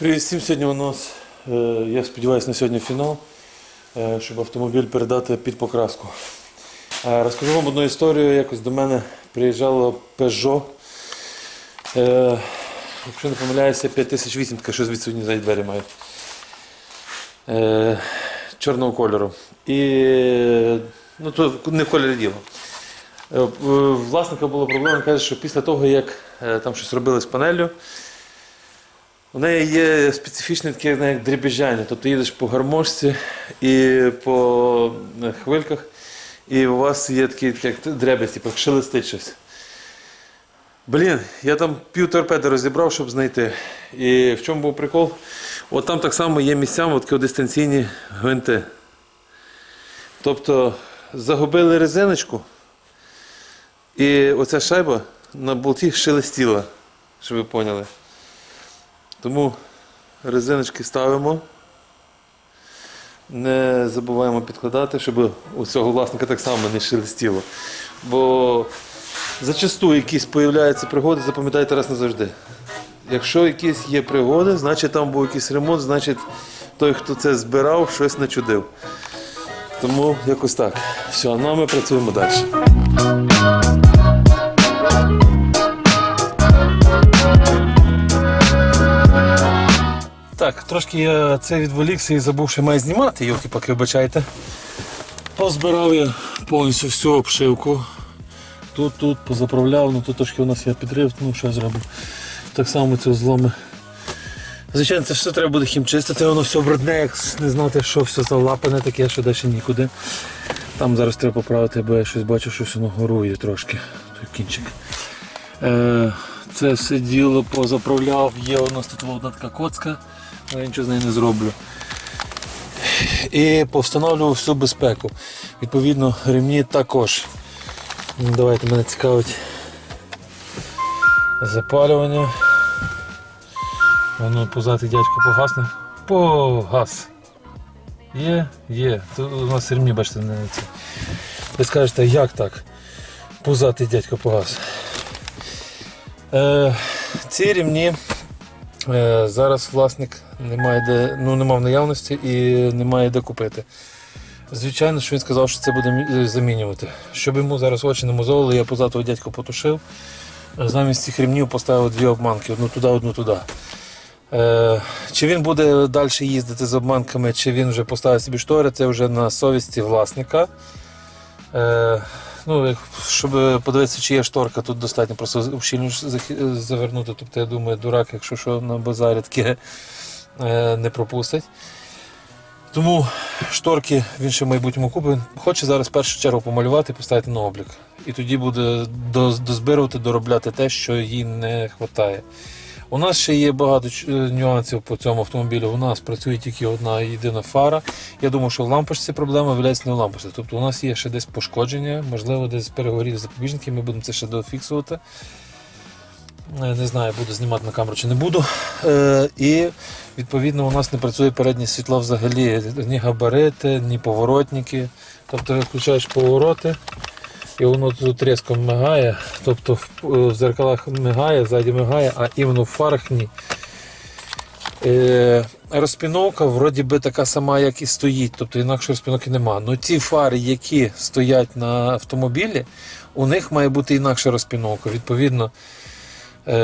Привіт всім. Сьогодні у нас, е, я сподіваюся, на сьогодні фінал, е, щоб автомобіль передати під покраску. Е, Розкажу вам одну історію. Якось до мене приїжджало Peugeot. Якщо не помиляюся, 5008, таке щось відсутні за двері мають. Чорного кольору. І ну, то не в кольорі діло. Власника була проблема, каже, що після того, як там щось робили з панеллю, у неї є специфічне таке як дребіжання. Тобто їдеш по гармошці і по е, хвильках, і у вас є таке, як дребець, типу, як шелестить щось. Блін, я там пів торпеди розібрав, щоб знайти. І в чому був прикол? От там так само є місцями от такі дистанційні гвинти. Тобто загубили резиночку, і оця шайба на болті шелестіла, щоб ви поняли. Тому резиночки ставимо. Не забуваємо підкладати, щоб у цього власника так само не шелестіло. Бо зачасту якісь появляються пригоди, запам'ятайте раз назавжди. Якщо якісь є пригоди, значить там був якийсь ремонт, значить той, хто це збирав, щось начудив. Тому якось так. Все, ну а ми працюємо далі. Трошки я це відволікся і забув, що маю знімати, йолки поки вибачайте. Позбирав я повністю всю обшивку. Тут, тут позаправляв, ну тут трошки у нас є підрив, ну що я зроблю. Так само ці зломи. Звичайно, це все треба буде хімчистити, воно все брудне, як не знати, що все залапане таке, що далі нікуди. Там зараз треба поправити, бо я щось бачу, щось воно горує трошки, той кінчик. Е, це все діло позаправляв, є у нас тут одна така коцка, але я нічого з нею не зроблю. І повстановлював всю безпеку. Відповідно, ремні також. Ну, Давайте мене цікавить запалювання. Воно позати дядько погасне. Погас. Є, є. Тут у нас ремні, бачите, не це. Ви скажете, як так? Пузатий дядько погас. Е, ці рівні е, зараз власник не має де, ну, не мав наявності і немає де купити. Звичайно, що він сказав, що це буде замінювати. Щоб йому зараз очі не мозолили, я позатого дядька потушив. Е, Замість цих ремнів поставив дві обманки, одну туди, одну туди. Е, чи він буде далі їздити з обманками, чи він вже поставить собі штори, це вже на совісті власника. Е, ну, щоб подивитися, чи є шторка, тут достатньо просто в щільну завернути. Тобто, я думаю, дурак, якщо що на базарі таке е, не пропустить. Тому шторки він ще в майбутньому купить. Хоче зараз в першу чергу помалювати поставити на облік. І тоді буде дозбирувати, доробляти те, що їй не вистачає. У нас ще є багато е, нюансів по цьому автомобілю. У нас працює тільки одна єдина фара. Я думаю, що в лампочці проблема виявляється не в лампочці. Тобто у нас є ще десь пошкодження, можливо, десь перегоріли запобіжники, ми будемо це ще дофіксувати. Е, Не знаю, буду знімати на камеру чи не буду. Е, і відповідно у нас не працює переднє світло взагалі. Ні габарити, ні поворотники. Тобто включаєш повороти, і воно тут різко мигає. Тобто в, е, зеркалах мигає, ззаді мигає, а іменно в фарах ні. Е, розпіновка вроді би така сама, як і стоїть, тобто інакше розпіновки нема. Ну ті фари, які стоять на автомобілі, у них має бути інакша розпіновка. Відповідно,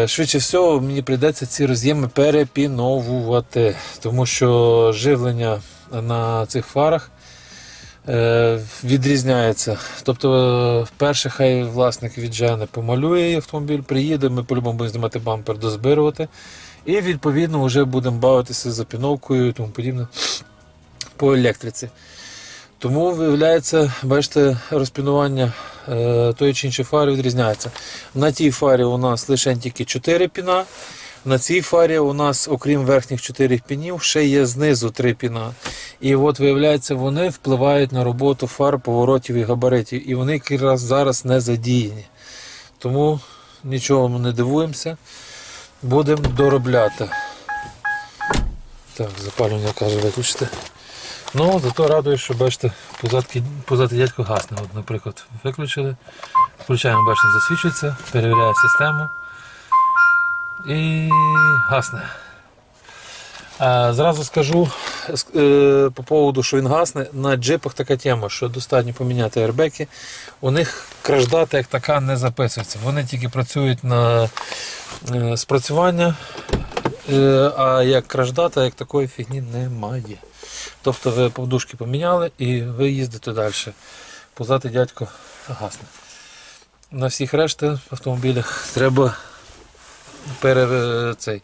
швидше всього, мені прийдеться ці роз'єми перепіновувати, тому що живлення на цих фарах е, відрізняється. Тобто, е, вперше хай власник віджене помалює автомобіль, приїде, ми по-любому будемо знімати бампер, дозбирувати. І відповідно вже будемо бавитися запіновкою і тому подібне по електриці. Тому, виявляється, бачите, розпінування е, тої чи іншої фари відрізняється. На тій фарі у нас лише тільки 4 піна. На цій фарі у нас, окрім верхніх 4 пінів, ще є знизу 3 піна. І от виявляється, вони впливають на роботу фар, поворотів і габаритів. І вони якраз зараз не задіяні. Тому нічого ми не дивуємося. Будемо доробляти. Так, запалювання каже виключити. Ну, зато радує, що бачите, позадки, позади дядько гасне. От, наприклад, виключили. Включаємо, бачите, засвічується, перевіряє систему. І гасне. А, зразу скажу е, по поводу, що він гасне. На джипах така тема, що достатньо поміняти аербеки. У них краждата як така не записується. Вони тільки працюють на е, спрацювання, е, а як краждата, як такої фігні немає. Тобто ви подушки поміняли і ви їздите далі. Позати дядько гасне. На всіх решта автомобілях треба пере, цей,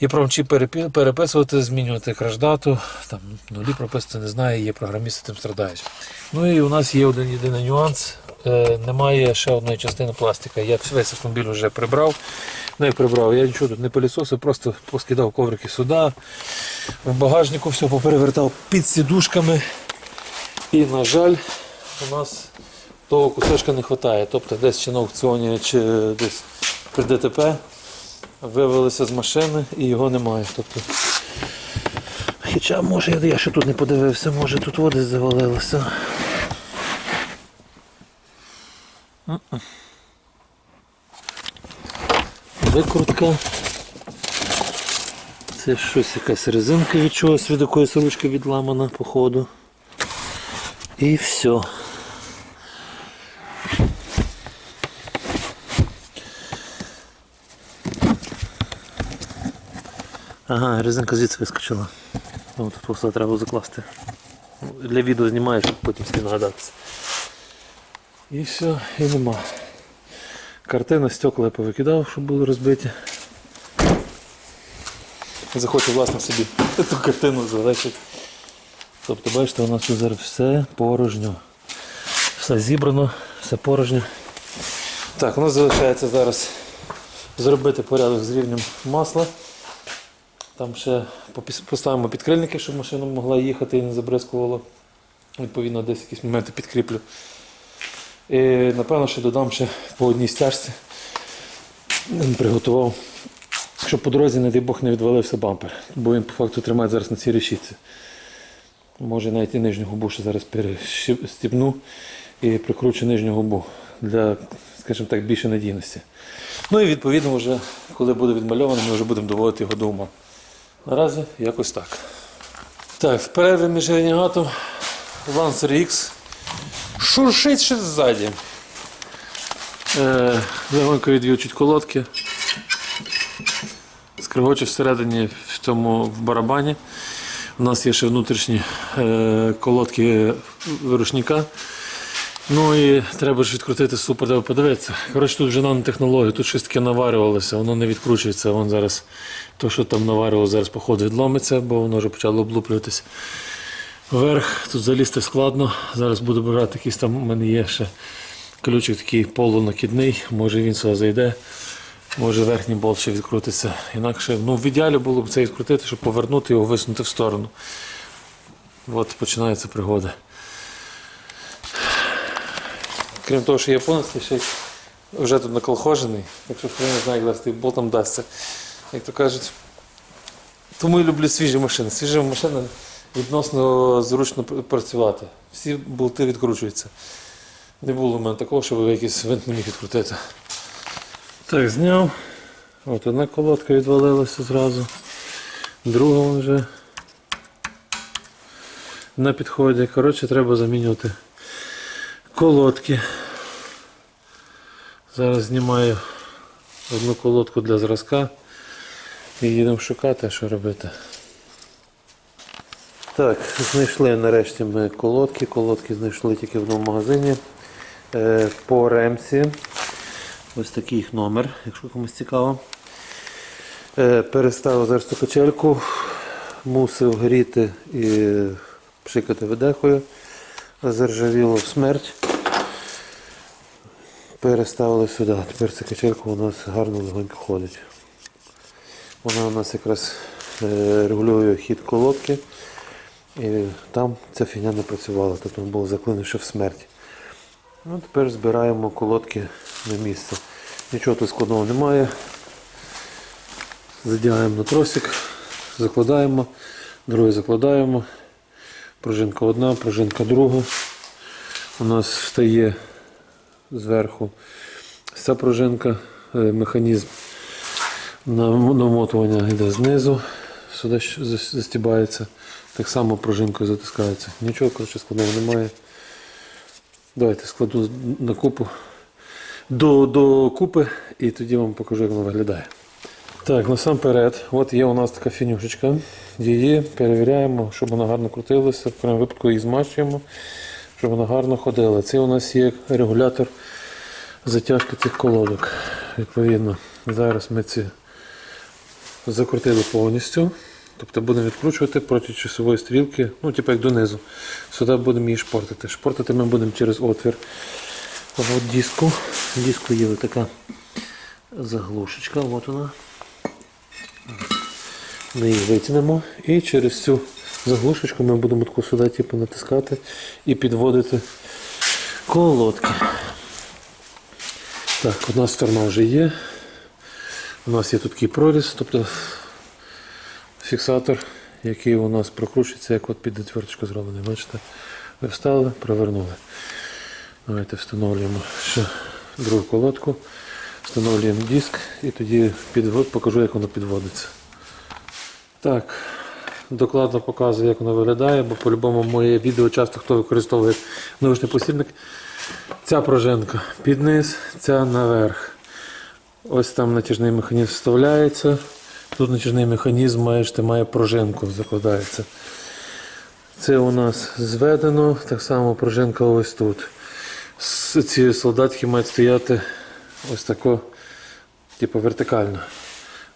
і промчі переписувати, змінювати краждату. Там нулі прописати не знаю, є програмісти тим страдають. Ну і у нас є один єдиний нюанс. Е, немає ще одної частини пластика. Я весь автомобіль вже прибрав. Як прибрав, я нічого тут не пилісосив, просто поскидав коврики сюди. В багажнику все поперевертав під сідушками. І, на жаль, у нас того кусочка не вистачає. Тобто десь чи на аукціоні, чи десь при ДТП вивелися з машини і його немає. Тобто, хоча може я ще тут не подивився, може тут води завалилося. Викрутка. Це щось якась резинка від чогось, від якоїсь ручки відламана, походу. І все. Ага, резинка звідси вискочила. Ну, тут просто треба закласти. Для відео знімаю, щоб потім собі нагадатися. І все, і нема. Картина, стекла я повикидав, щоб були розбиті. Захочу власне собі ту картину залишити. Тобто, бачите, у нас тут зараз все порожньо. Все зібрано, все порожньо. Так, у нас залишається зараз зробити порядок з рівнем масла. Там ще поставимо підкрильники, щоб машина могла їхати і не забризкувала. Відповідно, десь якісь моменти підкріплю. І напевно, що додам ще по одній стяжці. Приготував, щоб по дорозі, не дай Бог, не відвалився бампер. Бо він по факту тримає зараз на цій решітці. Може навіть і нижню губу ще зараз перестібну і прикручу нижню губу для, скажімо так, більше надійності. Ну і відповідно, вже, коли буде відмальовано, ми вже будемо доводити його до ума. Наразі якось так. Так, в перерві між ренегатом Lancer X шуршить ще ззаді. Е, легонько колодки. Скригоче всередині в цьому в барабані. У нас є ще внутрішні е, колодки вирушника. Ну і треба ж відкрутити супер, треба подивитися. Коротше, тут вже нанотехнологія, тут щось таке наварювалося, воно не відкручується. Вон зараз то, що там наварювалося, зараз походу відломиться, бо воно вже почало облуплюватись. Вверх тут залізти складно. Зараз буду брати якийсь там, у мене є ще ключик такий полунакидний, може він сюди зайде. Може верхній болт ще відкрутиться. Інакше, ну в ідеалі було б це відкрутити, щоб повернути його, висунути в сторону. От починається пригода. Крім того, що я ще вже тут наколхожений, якщо хто не знає, як той болтом дасться. Як то кажуть. Тому і люблю свіжі машини. Свіжа машина відносно зручно працювати. Всі болти відкручуються. Не було в мене такого, щоб якийсь винт не міг відкрутити. Так, зняв. От одна колодка відвалилася зразу. Друга вже на підході. Коротше, треба замінювати колодки. Зараз знімаю одну колодку для зразка і їдемо шукати, що робити. Так, знайшли нарешті ми колодки. Колодки знайшли тільки в одному магазині. Е, По ремці. Ось такий їх номер, якщо комусь цікаво. Е, Переставив зараз цю качельку, мусив гріти і пшикати видехою. Заржавіло в смерть. Переставили сюди. Тепер ця качелька у нас гарно легонько ходить. Вона у нас якраз е, регулює хід колодки. І там ця фігня не працювала, тобто було заклинено ще в смерть. Ну, тепер збираємо колодки на місце. Нічого тут складного немає. Задягаємо на тросик, закладаємо, другий закладаємо. Пружинка одна, пружинка друга. У нас встає зверху ця пружинка, е, механізм намотування йде знизу. сюди застібається. Так само пружинкою затискається. Нічого коротше, складного немає. Давайте складу на купу до, до купи і тоді вам покажу, як воно виглядає. Так, насамперед, от є у нас така фінюшечка. Її перевіряємо, щоб вона гарно крутилася. В крайньому випадку її змащуємо, щоб вона гарно ходила. Це у нас є регулятор затяжки цих колодок. Відповідно, зараз ми ці закрутили повністю. Тобто будемо відкручувати проти часової стрілки, ну, типу як донизу. Сюди будемо її шпортити. Шпортити ми будемо через отвір от диску. Диску є ось така заглушечка, от вона. Ми її витягнемо і через цю заглушечку ми будемо таку сюди типу, натискати і підводити колодки. Так, одна сторона вже є. У нас є тут такий проріз, тобто фіксатор, який у нас прокручується, як от під отверточку зроблений. Бачите? Ви встали, провернули. Давайте встановлюємо ще другу колодку, встановлюємо диск і тоді підвод, покажу, як воно підводиться. Так, докладно показую, як воно виглядає, бо по-любому моє відео часто хто використовує наушний посібник. Ця пружинка під низ, ця наверх. Ось там натяжний механізм вставляється. Тут натяжний механізм маєш, має пружинку, закладається. Це у нас зведено, так само пружинка ось тут. Ці солдатки мають стояти ось тако, типу вертикально.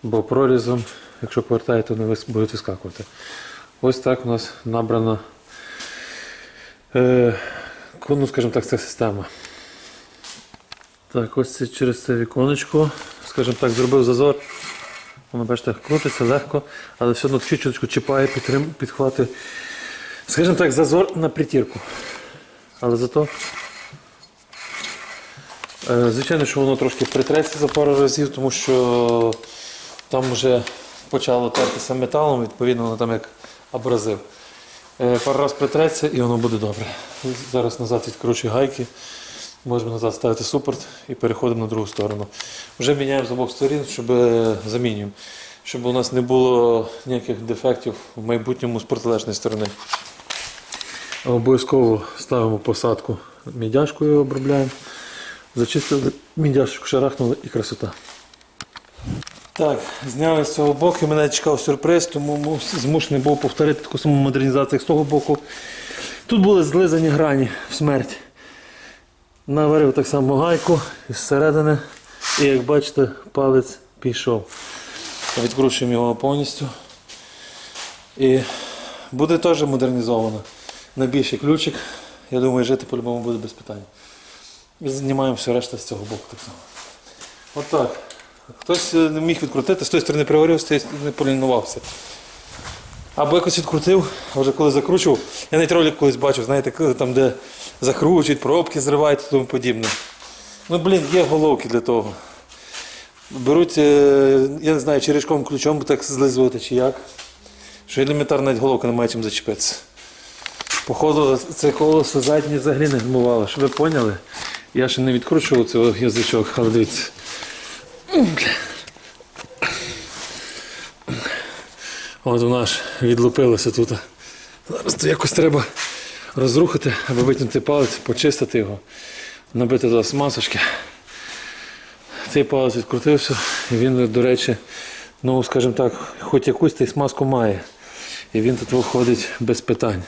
Бо прорізом, якщо повертаєте, вони будуть вискакувати. Ось так у нас набрана, е, ну, скажімо так, ця система. Так, ось це через це віконечко, скажімо так, зробив зазор. Воно, бачите, крутиться легко, але все одно чуть-чуть чіпає, підтрим, підхвати. Скажімо так, зазор на притірку. Але зато, е, звичайно, що воно трошки притреться за пару разів, тому що там вже почало тертися металом, відповідно, воно там як абразив. Е, Пару раз притреться і воно буде добре. Зараз назад відкручую гайки. Можемо назад ставити супорт і переходимо на другу сторону. Вже міняємо з обох сторін, щоб е, замінюємо, щоб у нас не було ніяких дефектів в майбутньому з протилежної сторони. Обов'язково ставимо посадку мідяшкою, обробляємо. Зачистили мідяшку, шарахнули і красота. Так, зняли з цього боку, мене чекав сюрприз, тому змушений був повторити таку саму модернізацію з того боку. Тут були злизані грані в смерть. Наварив так само гайку із середини. І як бачите, палець пішов. Відкручуємо його повністю. І буде теж модернізовано. На більший ключик. Я думаю, жити по-любому буде без питань. І знімаємо все решта з цього боку так само. Отак. Хтось е, не міг відкрутити, з тої сторони приварив, з тієї сторони полінувався. Або якось відкрутив, вже коли закручував, я навіть ролик колись бачив, знаєте, там, де закручують, пробки зривають і тому подібне. Ну, блін, є головки для того. Беруть, е, я не знаю, чи ріжковим ключом так злизувати, чи як. Що елементарно навіть головка не має чим зачепитися. Походу, це колесо заднє взагалі не гмувало. Щоб ви поняли, я ще не відкручував цього язичок, але дивіться. От вона ж відлупилася тут. Зараз то якось треба розрухати, аби витягнути палець, почистити його, набити туди смазочки. Цей палець відкрутився, і він, до речі, ну, скажімо так, хоч якусь та й смазку має. І він тут виходить без питань.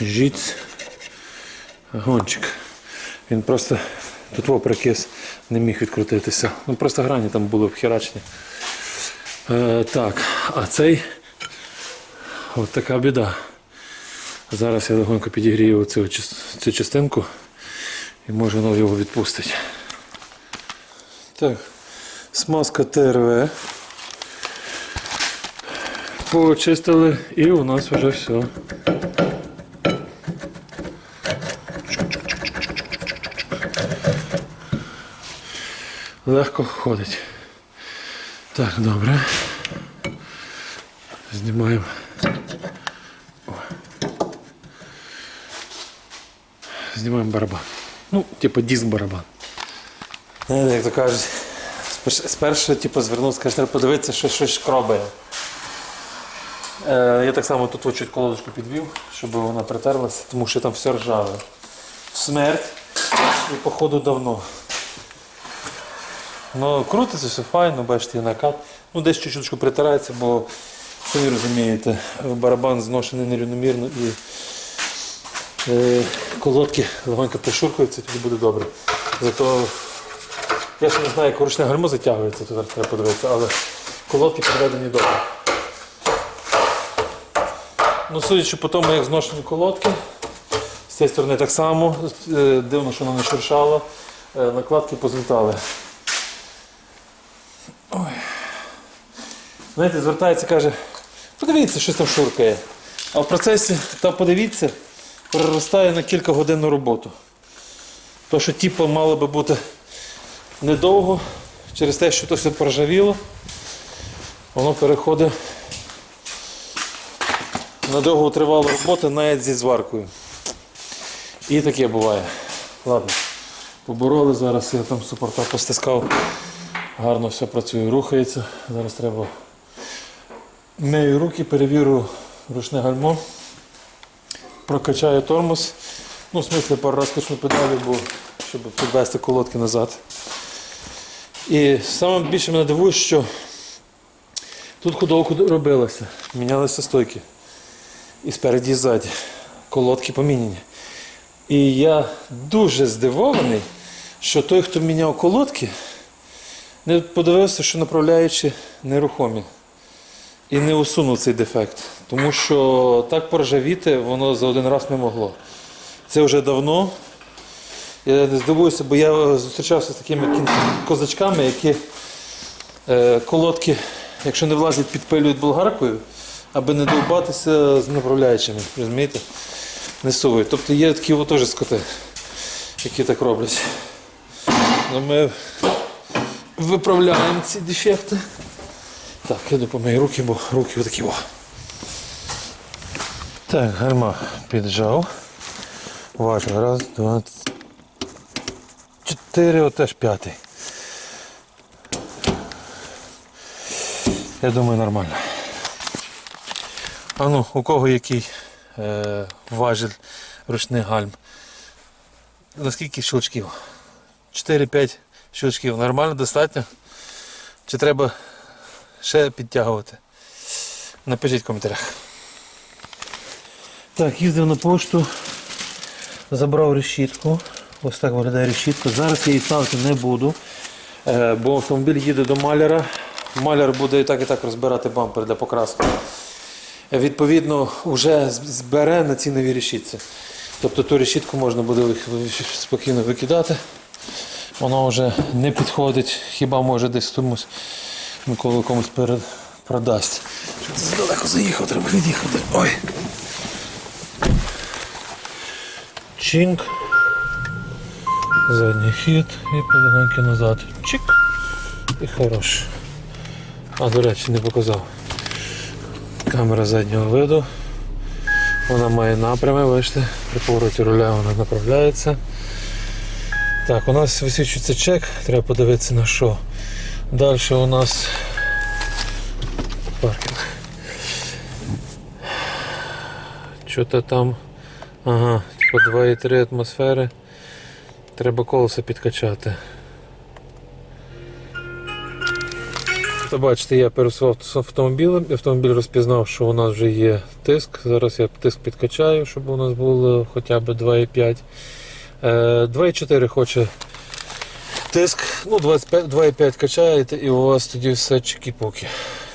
Жіць, гончик. Він просто тут воприкис не міг відкрутитися. Ну просто грані там були обхерачені. Е, так, а цей от така біда. Зараз я легонько підігрію цю, цю частинку і може воно його відпустить. Так, смазка ТРВ. Почистили і у нас вже все. Легко ходить. Так, добре. Знімаємо. Знімаємо барабан. Ну, типу диск барабан. Знаєте, як то кажуть, спершу, типу, звернув, скаже, треба подивитися, що щось шкробає. Е, я так само тут чуть колодочку підвів, щоб вона притерлася, тому що там все ржаве. Смерть і походу давно. Ну, крутиться, все файно, бачите, є накат. Ну, десь чуть-чуть притирається, бо самі розумієте, барабан зношений нерівномірно і е, колодки легонько пришуркуються, тоді буде добре. Зато я ще не знаю, як ручне гальмо затягується, то треба подивитися, але колодки підведені добре. Ну, судячи по тому, як зношені колодки, з цієї сторони так само, е, дивно, що вона не шуршала, е, накладки позлітали. Знаєте, звертається, каже, подивіться, щось там шуркає. А в процесі, та подивіться, переростає на кілька годинну роботу. То, що типу мало би бути недовго, через те, що то все воно переходить на довго тривалу роботу навіть зі зваркою. І таке буває. Ладно, побороли зараз, я там супорта постискав. Гарно все працює, рухається. Зараз треба мию руки, перевірю ручне гальмо, прокачаю тормоз. Ну, в смислі, пару раз качну педалі, бо щоб підвести колодки назад. І саме більше мене дивує, що тут ходовку робилося, мінялися стойки. І спереді, і ззаді. Колодки поміняні. І я дуже здивований, що той, хто міняв колодки, не подивився, що направляючи нерухомі. І не усунув цей дефект. Тому що так поржавіти воно за один раз не могло. Це вже давно. Я не здивуюся, бо я зустрічався з такими козачками, які е, колодки, якщо не влазять, підпилюють болгаркою, аби не довбатися з направляючими. Розумієте? Не совують. Тобто є такі теж скоти, які так роблять. Ну, ми виправляємо ці дефекти. Так, я допомію руки, бо руки отакі. О. Так, гарма піджав. Важно. Раз, два, чотири, от теж п'ятий. Я думаю, нормально. А ну, у кого який е, важіль ручний гальм? Наскільки щелчків? 4-5 щелчків. Нормально, достатньо? Чи треба ще підтягувати? Напишіть в коментарях. Так, їздив на пошту, забрав решітку. Ось так виглядає решітка. Зараз я її ставити не буду, е, бо автомобіль їде до маляра. Маляр буде і так і так розбирати бампер для покраски. Відповідно, вже збере на ці нові решітці. Тобто ту решітку можна буде спокійно викидати. Воно вже не підходить, хіба може десь комусь Микола комусь перед продасть. Це далеко заїхав, треба від'їхати. Ой. Чінк. Задній хід і полегоньки назад. Чик. І хорош. А, до речі, не показав. Камера заднього виду. Вона має напрями, бачите, при повороті руля вона направляється. Так, у нас висвічується чек, треба подивитися на що. Далі у нас паркінг. Що-то там. Ага, типу 2,3 атмосфери. Треба колесо підкачати. То бачите, я пересував з автомобілем, автомобіль розпізнав, що у нас вже є тиск. Зараз я тиск підкачаю, щоб у нас було хоча б 2,5. Е, 2,4 хоче тиск. Ну, 25 2,5 качаєте і у вас тоді все чікі-поки.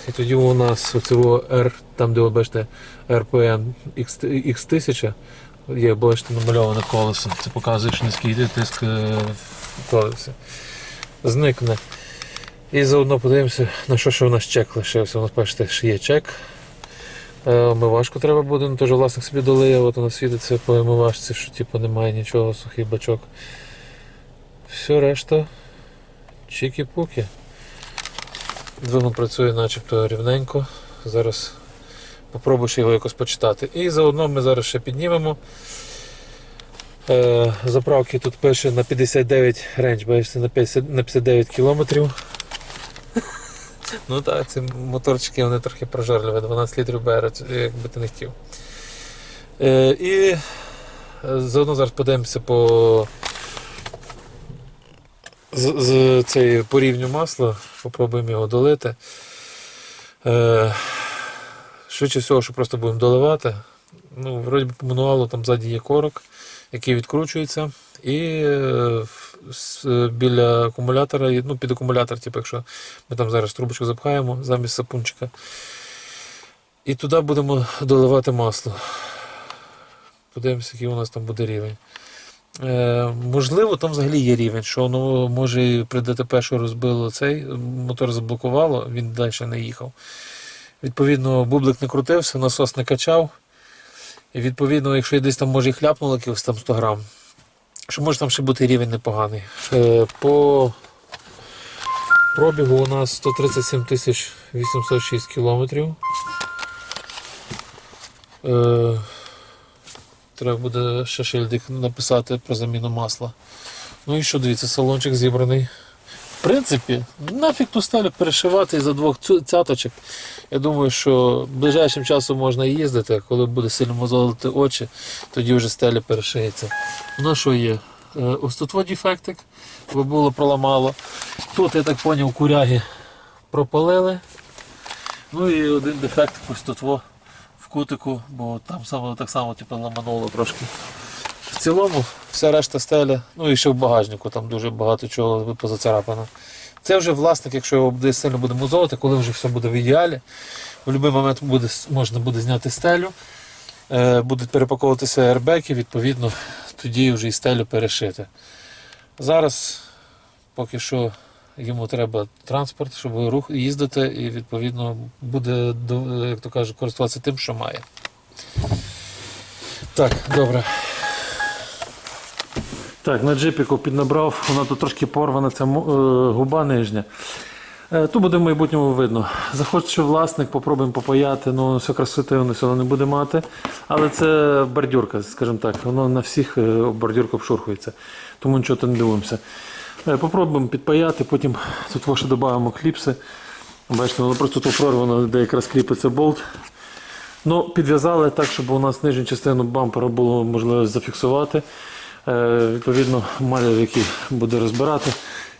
І тоді у нас оцього R, там де ви бачите RPM X, X1000, є, бачите, намальоване колесо. Це показує, що низький йде тиск е, в колесі. Зникне. І заодно подивимося, на що ще у нас чек лишився. У нас бачите, що є чек. Е, Омивашку треба буде, ну теж власник собі долиє, от воно світиться по омивашці, що типу немає нічого, сухий бачок. Все решта чікі-пуки. Двигун працює начебто рівненько. Зараз попробую ще його якось почитати. І заодно ми зараз ще піднімемо. Е, заправки тут пише на 59 рейндж, бачите, на 59 кілометрів. Ну так, ці моторчики вони трохи прожорливі, 12 літрів беруть, як би ти не хотів. Е, і заодно зараз подивимося по, з, з цієї, по рівню масла, попробуємо його долити. Е, швидше всього, що просто будемо доливати. Ну, вроді по мануалу там ззаді є корок, який відкручується. І е, с- біля акумулятора, ну, під акумулятор, типу, якщо ми там зараз трубочку запхаємо замість сапунчика. І туди будемо доливати масло. Подивимося, який у нас там буде рівень. Е, можливо, там взагалі є рівень, що воно може і при ДТП, що розбило цей, мотор заблокувало, він далі не їхав. Відповідно, бублик не крутився, насос не качав. І відповідно, якщо десь там може і хляпнуло якихось там 100 грам, що може там ще бути рівень непоганий. Е, по пробігу у нас 137 тисяч 806 кілометрів. Треба буде ще шильдик написати про заміну масла. Ну і що, дивіться, салончик зібраний. В принципі, нафіг ту стелю перешивати за двох цяточок. Я думаю, що ближайшим часом можна їздити, а коли буде сильно мозолити очі, тоді вже стеля перешиється. Ну що є? Е, Ось тут дефектик, бо було проламало. Тут, я так зрозумів, куряги пропалили. Ну і один дефект ось тут кутику, бо там саме так само типу, ламануло трошки. В цілому вся решта стеля, ну і ще в багажнику, там дуже багато чого позацарапано. Це вже власник, якщо його десь сильно буде музолити, коли вже все буде в ідеалі. В будь-який момент буде, можна буде зняти стелю, е, будуть перепаковуватися аербеки, відповідно, тоді вже і стелю перешити. Зараз поки що йому треба транспорт, щоб рух їздити, і відповідно буде, як то кажуть, користуватися тим, що має. Так, добре. Так, на джипіку піднабрав, вона тут трошки порвана, ця е, губа нижня. Е, Тут буде в майбутньому видно. Захоче власник, попробуємо попаяти, ну все красоти воно не буде мати. Але це бордюрка, скажімо так, воно на всіх е, бордюрка обшурхується, тому нічого не дивимося. Е, Попробуємо підпаяти, потім тут во ще додаємо кліпси. Бачите, воно просто тут прорвано, де якраз кріпиться болт. Ну, підв'язали так, щоб у нас нижню частину бампера було можливо зафіксувати. Е, відповідно, маляр, який буде розбирати,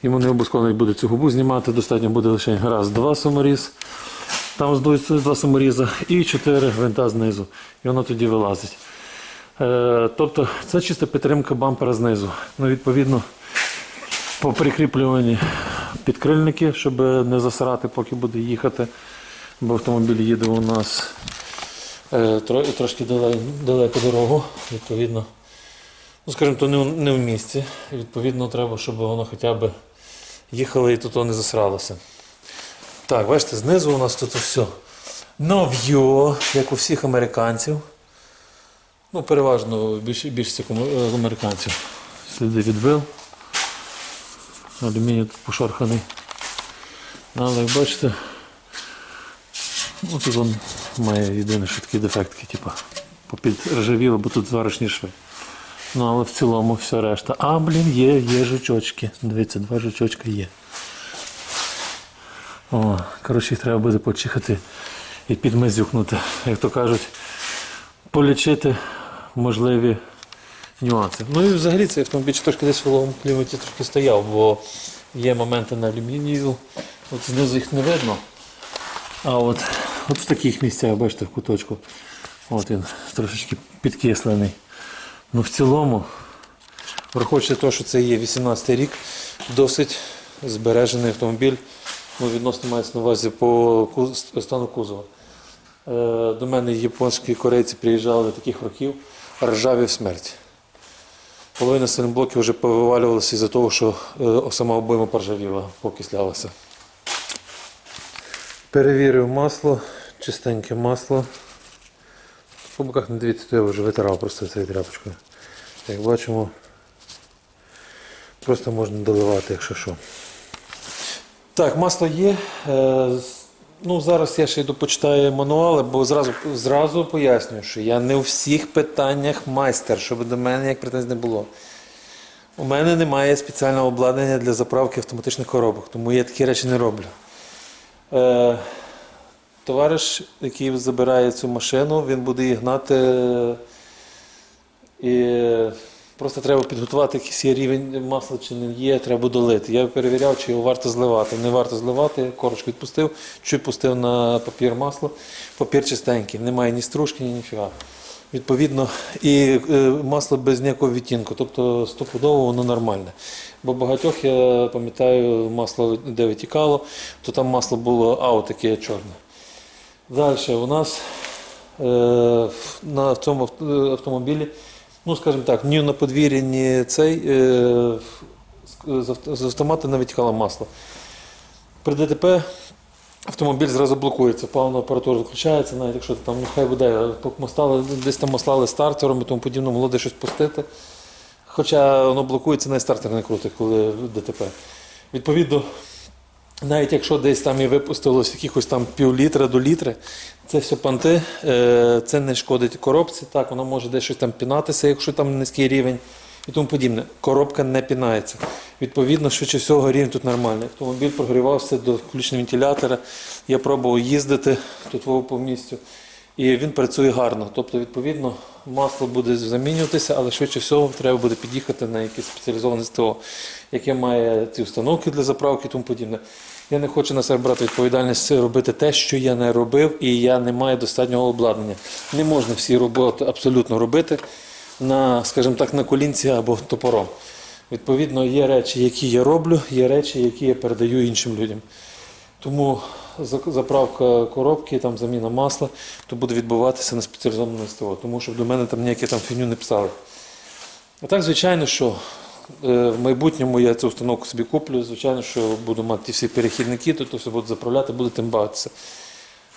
йому не обов'язково буде цю губу знімати, достатньо буде лише раз, два саморіз. Там здуються два саморіза і чотири гвинта знизу. І воно тоді вилазить. Е, тобто це чиста підтримка бампера знизу. Ну, відповідно, по прикріплюванні підкрильники, щоб не засирати, поки буде їхати. Бо автомобіль їде у нас е, трошки далеко, дорогу, відповідно. Ну, скажімо, то не, в- не в місті. І, Відповідно, треба, щоб воно хоча б їхало і тут не засралося. Так, бачите, знизу у нас тут все нов'йо, як у всіх американців. Ну, переважно більш, більшості е, американців. Сліди відвил. Алюміній тут пошарханий. Але як бачите, ну, тут він має що такі дефектки, типу, попід ржавіло, бо тут зварочні шви. Ну, але в цілому все решта. А, блін, є, є жучочки. Дивіться, два жучочка є. О, коротше, їх треба буде почихати і підмизюкнути, як то кажуть, полічити можливі нюанси. Ну і взагалі цей автомобіль трошки десь в вологому кліматі трошки стояв, бо є моменти на алюмінію, от знизу їх не видно. А от, от в таких місцях, бачите, в куточку, от він трошечки підкислений. Ну в цілому, враховуючи те, що це є 18 рік, досить збережений автомобіль. Ну, відносно мається на увазі по стану кузова. Е, до мене японські корейці приїжджали таких років, ржаві в смерть. Половина силінблоків вже повивалювалася із-за того, що е, сама обойма поржавіла, покислялася. Перевірив масло, чистеньке масло. По боках не дивіться, то я вже витирав просто цією тряпочкою. Як бачимо, просто можна доливати, якщо що. Так, масло є. Ну, зараз я ще йду почитаю мануали, бо зразу, зразу пояснюю, що я не у всіх питаннях майстер, щоб до мене як претензій не було. У мене немає спеціального обладнання для заправки автоматичних коробок, тому я такі речі не роблю. Е, товариш, який забирає цю машину, він буде її гнати. е, І просто треба підготувати якийсь рівень масла чи не є, треба долити. Я перевіряв, чи його варто зливати. Не варто зливати, корочку відпустив, чуть пустив на папір масло, папір чистенький, немає ні стружки, ні ніфіга. Відповідно, і е, масло без ніякого відтінку, тобто стопудово воно нормальне. Бо багатьох я пам'ятаю, масло де витікало, то там масло було аут таке чорне. Далі у нас е, на цьому автомобілі, ну скажімо так, ні на подвір'ї, ні цей е, з- з авто- автомата не витікало масло. При ДТП автомобіль зразу блокується, паливна апаратура виключається, навіть якщо там ну, хай буде, мастали, десь там маслали стартером і тому подібне, могло десь щось пустити. Хоча воно блокується, навіть стартер не крутить, коли ДТП. Відповідно, навіть якщо десь там і випустилось якихось там пів літра до літри, це все панти, е, це не шкодить коробці. Так, воно може десь щось там пінатися, якщо там низький рівень і тому подібне. Коробка не пінається. Відповідно, швидше всього рівень тут нормальний. Автомобіль прогрівався до включення вентилятора. Я пробував їздити тут по місцю. І він працює гарно. Тобто, відповідно, масло буде замінюватися, але швидше всього треба буде під'їхати на якесь спеціалізоване СТО, яке має ці установки для заправки і тому подібне. Я не хочу на себе брати відповідальність робити те, що я не робив, і я не маю достатнього обладнання. Не можна всі роботи абсолютно робити на, скажімо так, на колінці або топором. Відповідно, є речі, які я роблю, є речі, які я передаю іншим людям. Тому заправка коробки, там заміна масла, то буде відбуватися на спеціалізованому СТО, тому що до мене там ніякі там фіню не писали. А так, звичайно, що е, в майбутньому я цю установку собі куплю. Звичайно, що буду мати ті всі перехідники, то, то все буду заправляти, буду тим бавитися.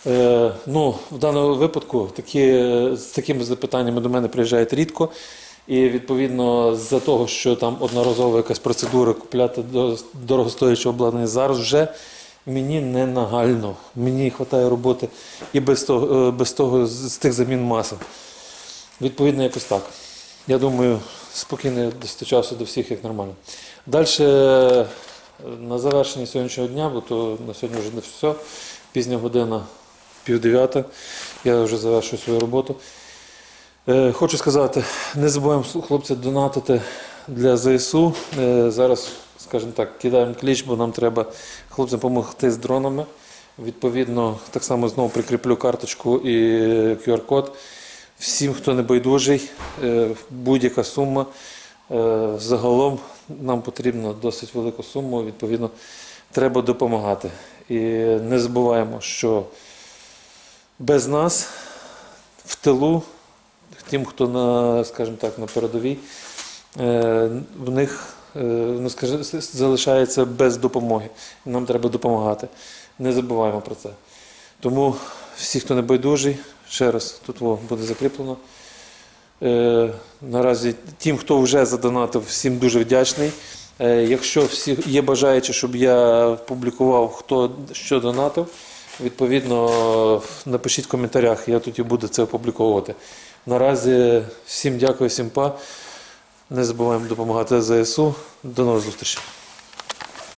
Е, ну, в даному випадку такі, з такими запитаннями до мене приїжджають рідко. І відповідно з-за того, що там одноразова якась процедура купляти до- дорогостоячого обладнання зараз вже мені не нагально. Мені вистачає роботи і без того, е, без того з тих замін масел. Відповідно, якось так. Я думаю, спокійно десь часу до всіх як нормально. Далі на завершення сьогоднішнього дня, бо то на сьогодні вже не все. Пізня година, пів дев'ята. Я вже завершую свою роботу. Е, Хочу сказати, не забуваємо хлопці донатити для ЗСУ. Е, Зараз, скажімо так, кидаємо кліч, бо нам треба хлопцям допомогти з дронами. Відповідно, так само знову прикріплю карточку і QR-код. Всім, хто не байдужий, е, будь-яка сума. Е, Загалом нам потрібно досить велику суму, відповідно, треба допомагати. І не забуваємо, що без нас в тилу, тим, хто на, скажімо так, на передовій, е, в них ну, скажи- залишається без допомоги. Нам треба допомагати. Не забуваємо про це. Тому всі, хто не байдужий, ще раз тут буде закріплено. Е, наразі тим, хто вже задонатив, всім дуже вдячний. Е, якщо всі є бажаючі, щоб я публікував, хто що донатив, відповідно напишіть в коментарях, я тоді буду це опубліковувати. Наразі всім дякую, всім па. Не забуваємо допомагати ЗСУ. До нових зустрічей.